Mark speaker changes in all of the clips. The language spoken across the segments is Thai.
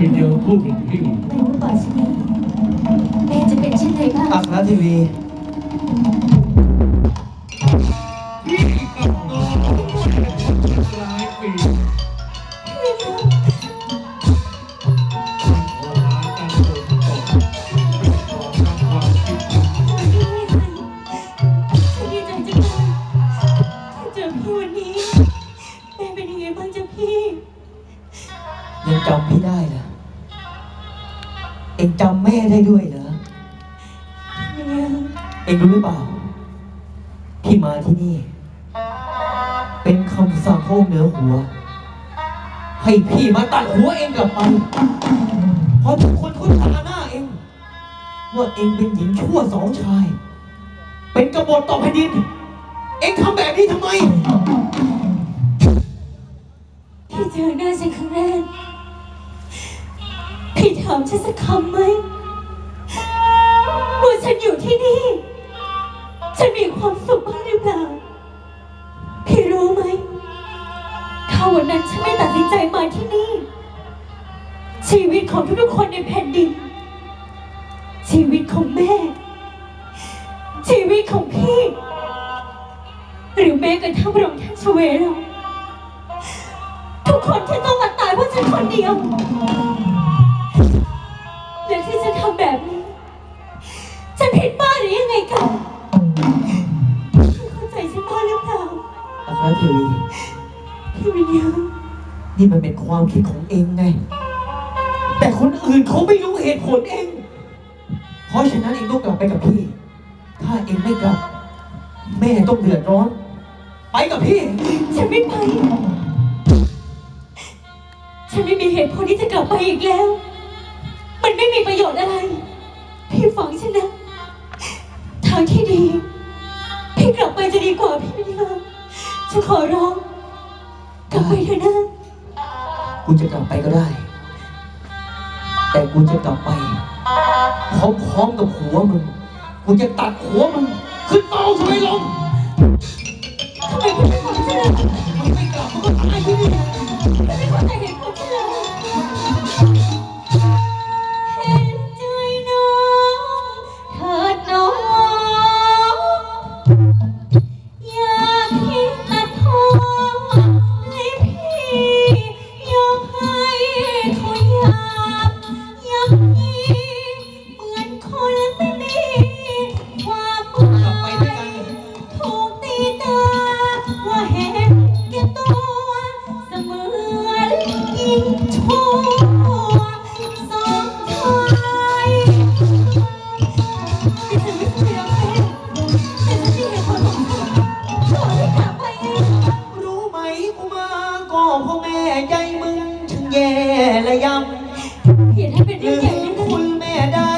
Speaker 1: เป็นยังพูดถึงพี่
Speaker 2: ไม่รู้ป่าชนีแม่จะเป็นเช่นไรบ้าง
Speaker 3: อัครทีวี
Speaker 1: พี่กับน้องหลายปีโอหากันโดนต่อของทางความคิด
Speaker 2: ฉันดีใจจังเลยที่เจอพี่วันนี้แม่เป็นยังไงบ้างจ๊ะพี่
Speaker 3: ยังจำพี่ได้เหรอ เองจำแม่ได้ด้วยเหรอ
Speaker 2: เนี่ย
Speaker 3: เองรู้หรือเปล่าพี่มาที่นี่ เป็นคำสั่งของเหนือหัว ให้พี่มาตัดหัวเองกลับไปเพราะทุกคนเขาตาหน้าเอง ว่าเองเป็นหญิงชั่วสองชาย เป็นกบฏต่อแผ่นดิน เองทำแบบนี้ทำไม
Speaker 2: พี่เจอหน้าฉันครั้งแรกามฉันสักคำไหมว่าฉันอยู่ที่นี่ ฉันมีความสุขบ้างหรือเปล่า พี่รู้ไหม ถ้าวันนั้นฉันไม่ตัดสินใจมาที่นี่ ชีวิตของทุกๆคนในแผ่นดิน ชีวิตของแม่ ชีวิตของพี่ หรือแม้กระทั่งพระองค์ท่านชเวโรทุกคนที่ต้องมาตายเพราะฉันคนเดียว พี่
Speaker 3: วิ
Speaker 2: ญญาณ
Speaker 3: นี่มันเป็นความคิดของเองไง แต่คนอื่นเขาไม่รู้เหตุผลเอง เพราะฉะนั้นเองต้องกลับไปกับพี่ ถ้าเองไม่กลับ แม่ต้องเดือดร้อน ไปกับพี่
Speaker 2: ฉันไม่ไป ฉันไม่มีเหตุผลที่จะกลับไปอีกแล้ว มันไม่มีประโยชน์อะไร พี่ฟังฉันนะ ทางที่ดี พี่กลับไปจะดีกว่าพี่วิญญาณฉันขอร้อง กลับไปเถอะนะ
Speaker 3: กูจะกลับไปก็ได้ แต่กูจะกลับไปพร้อมๆกับหัวมึง กูจะตัดหัวมึงขึ้นเตาทำไมลง
Speaker 2: ทำไมพี่ไม่ฟังฉันเลย
Speaker 3: มึงไม่กลับมึงก็ตายที่นี่
Speaker 2: ไม่เข้าใจเหตุำเห็นให้เป็นเรื่
Speaker 3: ลื
Speaker 2: องใหญ่
Speaker 3: ม
Speaker 2: นะ
Speaker 3: คุณแม่ได้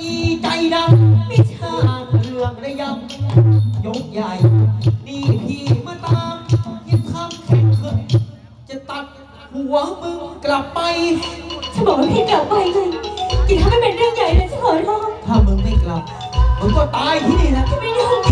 Speaker 3: อีใจดำไม่ชาเรื่องระยำยกใหญ่ นี่พี่มาตามยิ่งคำแข็งขึ้นจะตัดหัวมึงกลับไป
Speaker 2: ฉันบอกว่าพี่กลับไปไงอย่าทำให้เป็นเรื่องใหญ่เลยฉันขอร้อง
Speaker 3: ถ้ามึงไม่กลับมึงก็ตายที่นี่แหละ
Speaker 2: พี่ไม่ยอมอย่า